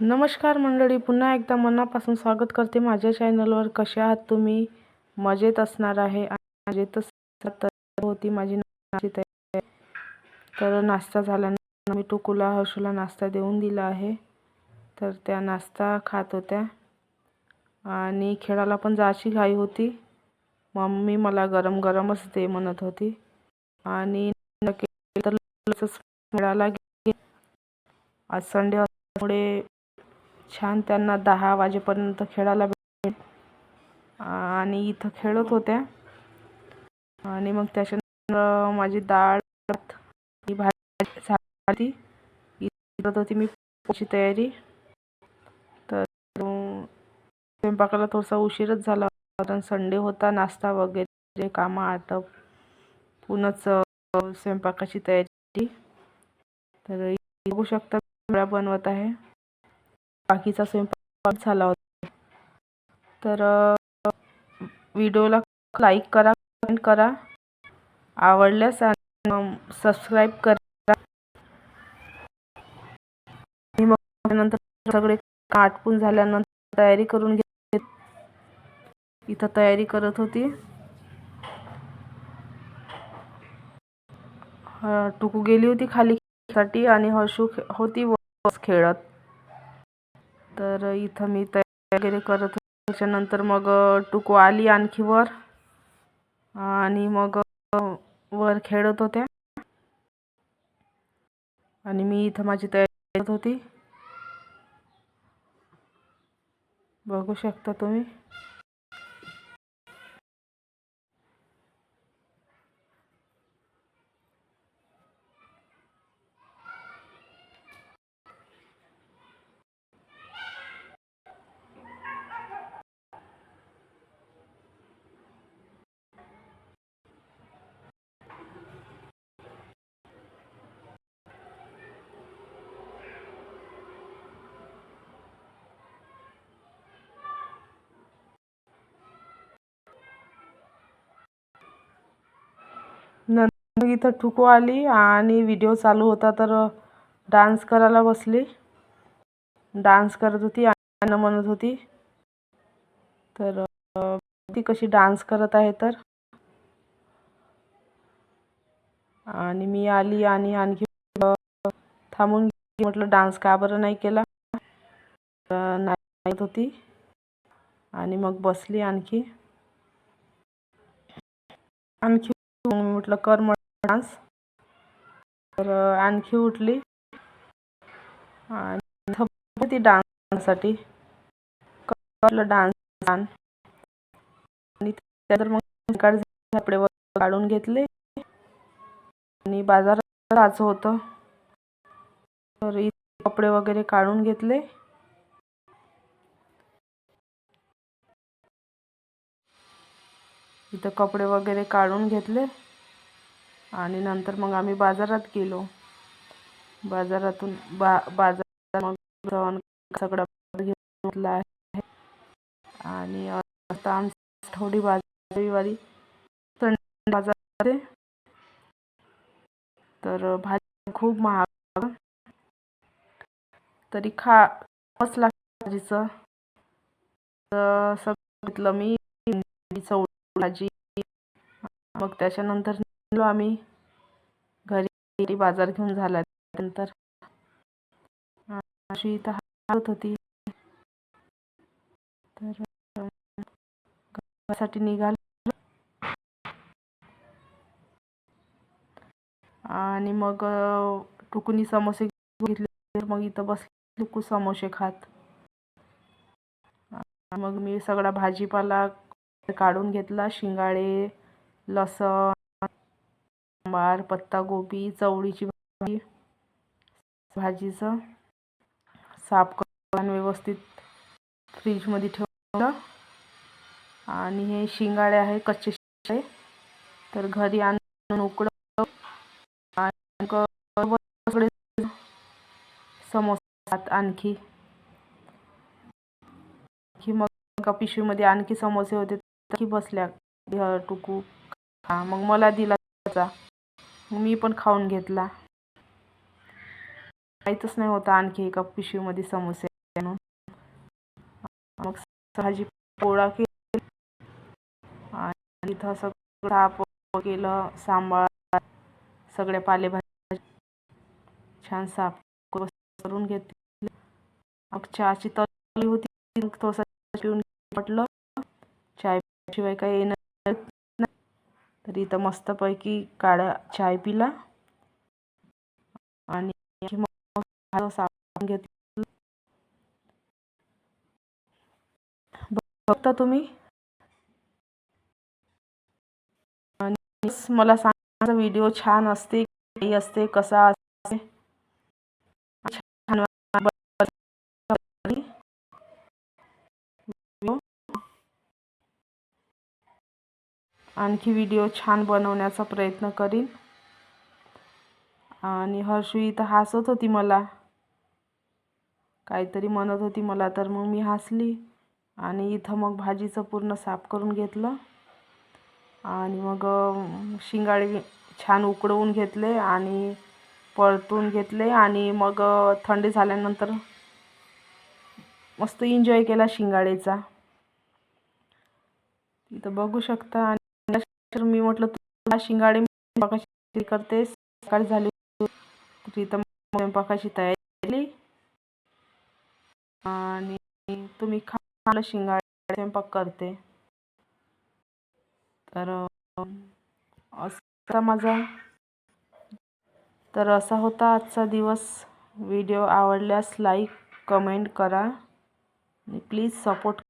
नमस्कार मंडळी पुन्हा एकदा मनापासून स्वागत करते माझ्या चॅनलवर कसे आहात तुम्ही? मजेत असणार आहे. आणि मजेतच होती माझी नाश्त्याची तयारी. तर नाश्ता झाल्यानंतर मी टुकूला हर्षूला नाश्ता देऊन दिला आहे. तर त्या नाश्ता खात होत्या. आणि खेळाला पण जायची घाई होती. मम्मी मला गरम गरमच दे म्हणत होती. आणि तर मिळाला गेली. आज संडे असल्यामुळे छान त्यांना दहा वाजेपर्यंत खेळायला भेटेल. आणि इथं खेळत होत्या. आणि मग त्याच्यानंतर माझी डाळ ही भाजी झाली. करत होती मी पोळीची तयारी. तर स्वयंपाकाला थोडासा उशीरच झाला कारण संडे होता नाश्ता वगैरे कामं आटप आटपूनच स्वयंपाकाची तयारी. तर बघू शकता बनवत आहे. बाकीचा स्वयंपाक झाला होता. तर व्हिडिओला लाईक करा कमेंट करा. आवडल्यास सबस्क्राईब करा. मग नंतर सगळे आटपून झाल्यानंतर तयारी करून घेत इथं तयारी करत होती. टुकू गेली होती खाली साठी आणि हर्षू होती बस खेळत. तर इथं मी तयारी वगैरे करत होते. त्याच्यानंतर मग टुकू आली आणखी वर. आणि मग वर खेळत होत्या. आणि मी इथं माझी तयारी करत होती. बघू शकता तुम्ही. मग इथं ठुको आली आणि व्हिडिओ चालू होता तर डान्स करायला बसली. डान्स करत होती आणि म्हणत होती तर ती कशी डान्स करत आहे तर? आणि मी आली आणि आणखी थांबून म्हटलं डान्स का बरं नाही केला? नाही होती. आणि मग बसली आणखी. आणखी म्हटलं कर मग. डान्स. तर आणखी उठली. आणि ती डान्ससाठी. म्हटलं डान्स आणि. त्यानंतर मग कपडे काढून घेतले. आणि बाजारात जायचं होतं. तर कपडे वगैरे काढून घेतले. इथं कपडे वगैरे काढून घेतले. आणि नंतर मग आम्ही बाजारात गेलो. बाजारातून बा बाजारात मग सगळं घेतला आहे. आणि आता आमची थोडी बाजार रविवारी बाजार तर भाजी खूप महाग. तरी खा लागतं भाजीचं. तर सगळं घेतलं मी. भाजी. मग त्याच्यानंतर निघालो आम्ही. घरी बाजार घेऊन झाला त्यानंतर अशी इथं हालत होती. तर घरासाठी निघालो. आणि मग टुकुनी समोसे घेतले. मग इथं बसले टुकू समोसे खात. मग मी सगळा भाजीपाला काढून घेतला. शिंगाडे लसण सांबार पत्तागोबी चवळीची भाजी भाजीचं साफ करून व्यवस्थित फ्रीजमध्ये ठेवलं. आणि हे शिंगाडे आहे कच्चे शिंगाडे. तर घरी आणून उकडं आणि सगळे समोसे आणखी. की मग एका पिशवीमध्ये आणखी समोसे होते की बसल्या. टुकू हा मग मला दिला त्याचा मी पण खाऊन घेतला. माहीतच नाही होता आणखी एका पिशवीमध्ये समोसे भाजी पोळा केली. आणि इथं सगळं केलं सांबार सगळ्या पालेभाज्या छान साफ करून घेतली. मग चहाची तळली होती. मग थोडंसं पिऊन म्हटलं चायशिवाय काही येणार तर इथं मस्तपैकी काळा चाय पिला. आणि मग घेतलं. बघता तुम्ही? आणि मला सांगा व्हिडिओ छान असते काही असते कसा असते छान आणखी व्हिडिओ छान बनवण्याचा प्रयत्न करीन. आणि हर्षू इथं हसत होती मला. काहीतरी म्हणत होती मला तर मग मी हसली आणि इथं मग भाजीचं पूर्ण साफ करून घेतलं. आणि मग शिंगाळे छान उकडवून घेतले आणि परतून घेतले आणि मग थंडी झाल्यानंतर मस्त एन्जॉय केला शिंगाळेचा इथं बघू शकता. तर मी म्हटलं तुला शिंगाडे स्वयंपाकाची करते सकाळ झाली तर स्वयंपाकाची तयारी केली. आणि तुम्ही खा शिंगाडे स्वयंपाक करते. तर असा माझा तर असा होता आजचा दिवस. व्हिडिओ आवडल्यास लाईक कमेंट करा. आणि प्लीज सपोर्ट